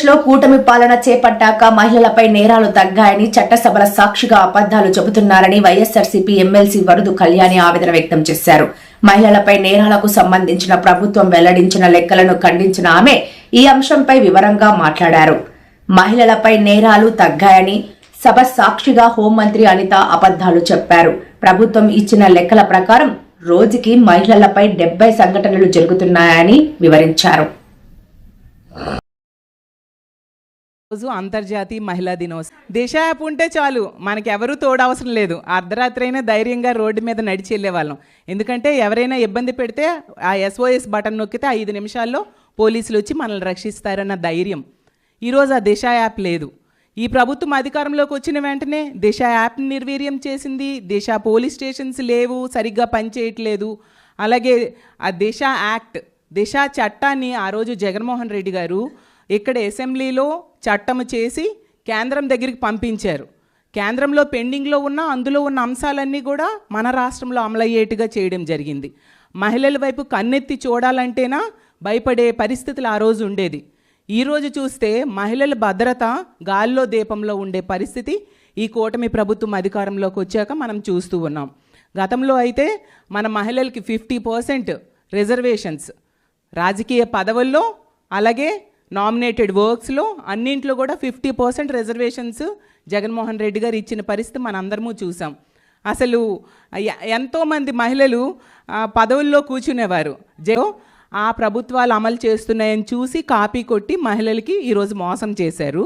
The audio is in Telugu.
ఆంధ్రప్రదేశ్లో కూటమి పాలన చేపట్టాక మహిళలపై నేరాలు తగ్గాయని చట్టసభల సాక్షిగా అబద్దాలు చెబుతున్నారని వైఎస్ఆర్సీపీ ఎమ్మెల్సీ వరుదు కళ్యాణి ఆవేదన వ్యక్తం చేశారు. మహిళలపై నేరాలకు సంబంధించిన ప్రభుత్వం వెల్లడించిన లెక్కలను ఖండించిన ఆమె ఈ అంశంపై వివరంగా మాట్లాడారు. మహిళలపై నేరాలు తగ్గాయని సభ సాక్షిగా హోంమంత్రి అనిత అబద్దాలు చెప్పారు. ప్రభుత్వం ఇచ్చిన లెక్కల ప్రకారం రోజుకి మహిళలపై డెబ్బై సంఘటనలు జరుగుతున్నాయని వివరించారు. రోజు అంతర్జాతీయ మహిళా దినోత్సవం. దిశ యాప్ ఉంటే చాలు మనకి ఎవరూ తోడవసరం లేదు. అర్ధరాత్రి అయినా ధైర్యంగా రోడ్డు మీద నడిచి వెళ్ళేవాళ్ళం. ఎందుకంటే ఎవరైనా ఇబ్బంది పెడితే ఆ ఎస్ఓఎస్ బటన్ నొక్కితే ఐదు నిమిషాల్లో పోలీసులు వచ్చి మనల్ని రక్షిస్తారన్న ధైర్యం. ఈరోజు ఆ దిశ యాప్ లేదు. ఈ ప్రభుత్వం అధికారంలోకి వచ్చిన వెంటనే దిశ యాప్ని నిర్వీర్యం చేసింది. దిశ పోలీస్ స్టేషన్స్ లేవు సరిగ్గా పనిచేయట్లేదు. అలాగే ఆ దిశ యాక్ట్ దిశ చట్టాన్ని ఆ రోజు జగన్మోహన్ రెడ్డి గారు ఇక్కడ అసెంబ్లీలో చట్టం చేసి కేంద్రం దగ్గరికి పంపించారు. కేంద్రంలో పెండింగ్లో ఉన్న అందులో ఉన్న అంశాలన్నీ కూడా మన రాష్ట్రంలో అమలయ్యేట్టుగా చేయడం జరిగింది. మహిళల వైపు కన్నెత్తి చూడాలంటేనా భయపడే పరిస్థితులు ఆ రోజు ఉండేది. ఈరోజు చూస్తే మహిళల భద్రత గాల్లో దీపంలో ఉండే పరిస్థితి ఈ కూటమి ప్రభుత్వం అధికారంలోకి వచ్చాక మనం చూస్తూ ఉన్నాం. గతంలో అయితే మన మహిళలకి ఫిఫ్టీ పర్సెంట్ రిజర్వేషన్స్ రాజకీయ పదవుల్లో అలాగే నామినేటెడ్ వర్క్స్లో అన్నింట్లో కూడా fifty percent reservations Jaganmohan Reddy గారు ఇచ్చిన పరిస్థితి మనందరము చూసాం. అసలు ఎంతోమంది మహిళలు పదవుల్లో కూర్చునేవారు. జో ఆ ప్రభుత్వాలు అమలు చేస్తున్నాయని చూసి కాపీ కొట్టి మహిళలకి ఈరోజు మోసం చేశారు.